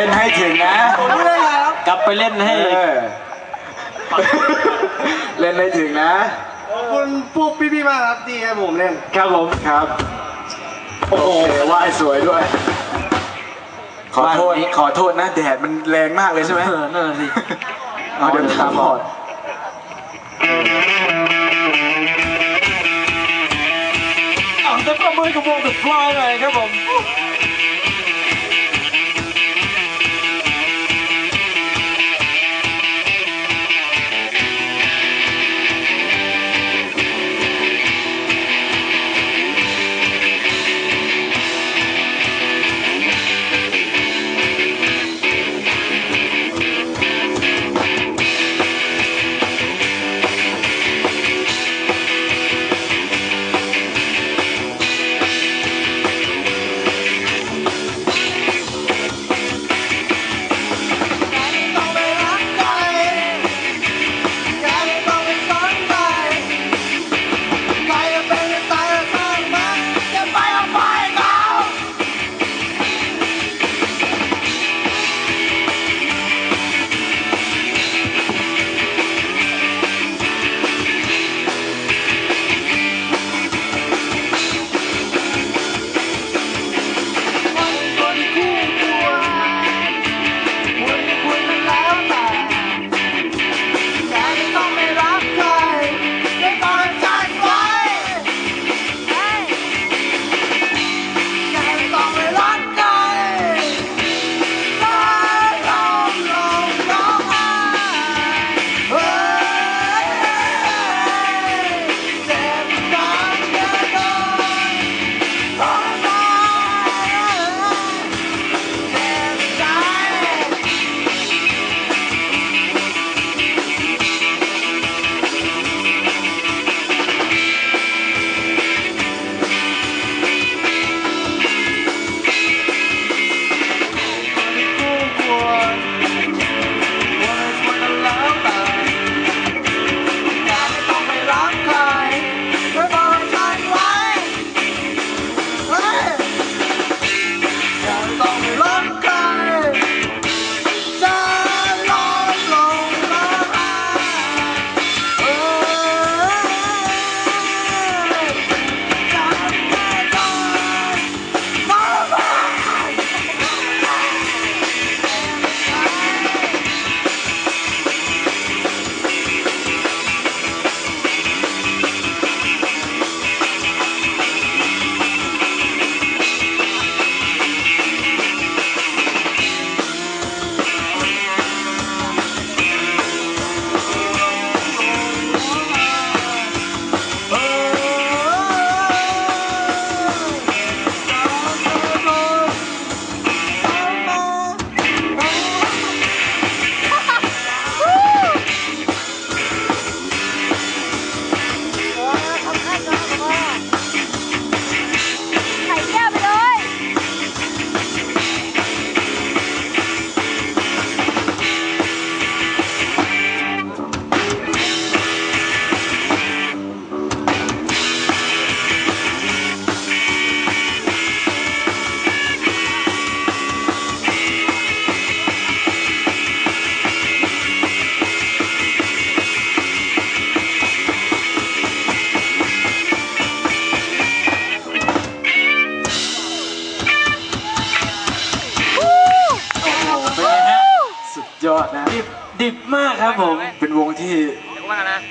เล่นให้ถึงนะผมไม่ได้ครับ กลับไปเล่นให้ เออ เล่นให้ถึงนะ ขอบคุณพวกพี่ๆมากครับที่ให้ผมเล่น ครับผม ครับ โอ้โหว่ายสวยด้วย ขอโทษว่ายแบบนี้ขอโทษนะ แดดมันแรงมากเลยใช่ไหมเออนั่นน่ะสิ เอาเดี๋ยวตาบอดเอาแต่ประมือกับวงเดอะฟลายหน่อยครับผม ครับผม เป็นวงที่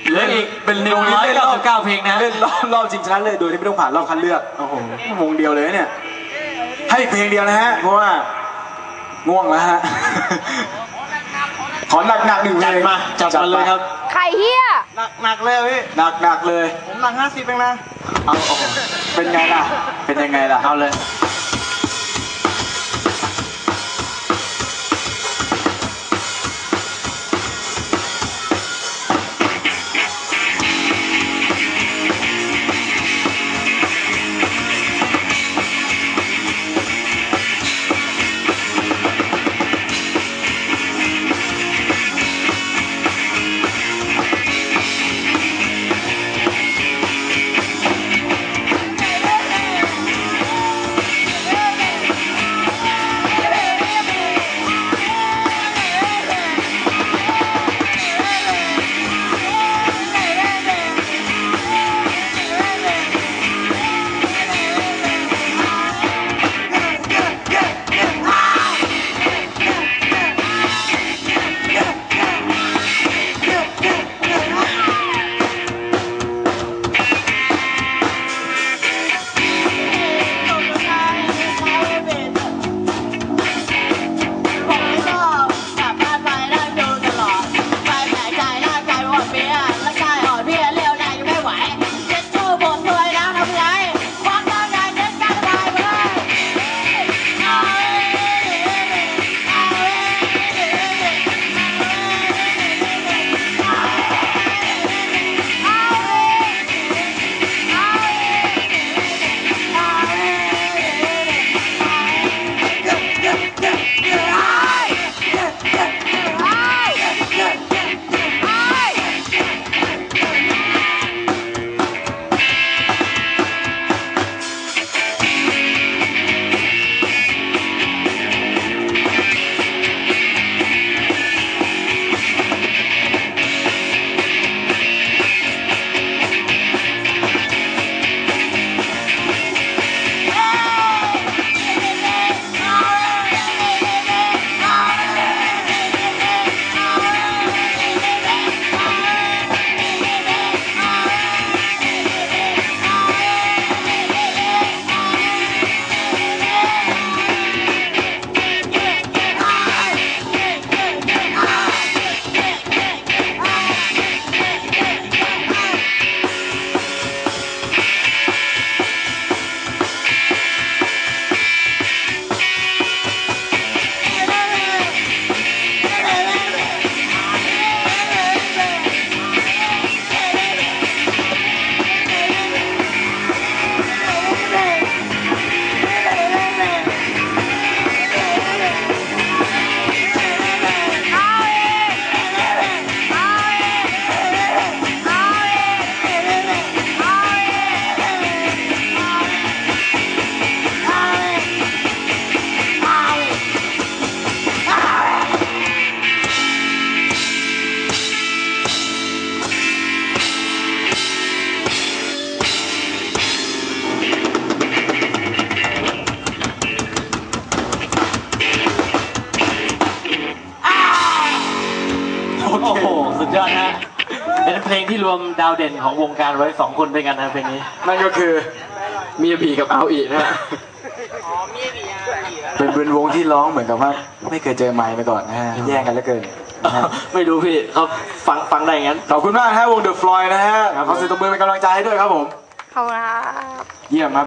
เหลืออีกเป็นหนึ่งร้อยเก้าสิบเก้าเพลงนะ เล่นรอบรอบชิงชนะเลยโดยที่ไม่ต้องผ่านรอบคัดเลือกโอ้โหวงเดียวเลยเนี่ย ให้เพลงเดียวนะฮะ เพราะว่าง่วงแล้วฮะ ขอหนักหนักๆหนึ่งเพลจัดงมาจัดมาเลยครับ ไข่เฮียหนักหนักเลยอะพี่ หนักหนักๆเลย ผมหนักห้าสิบเองนะ เอาโอ้โหเป็นไงล่ะ เป็นยังไงล่ะ เอาเลย รวมดาวเด่นของวงการไว้สองคนด้วยกันนะเพลงนี้ นั่นก็คือเมียบีกับเอาอีนะฮะเป็นเป็นวงที่ร้องเหมือนกับว่า ไม่เคยเจอไมค์มาก่อนนะฮะแย่งกันเหลือเกินนะฮะ ไม่รู้พี่เขาฟังฟังได้อย่างนั้น ขอบคุณมากนะฮะวงเดอะฟลอยนะฮะขอเสียงตบมือเป็นกำลังใจให้ด้วยครับผม ขอบคุณครับ เยี่ยมครับ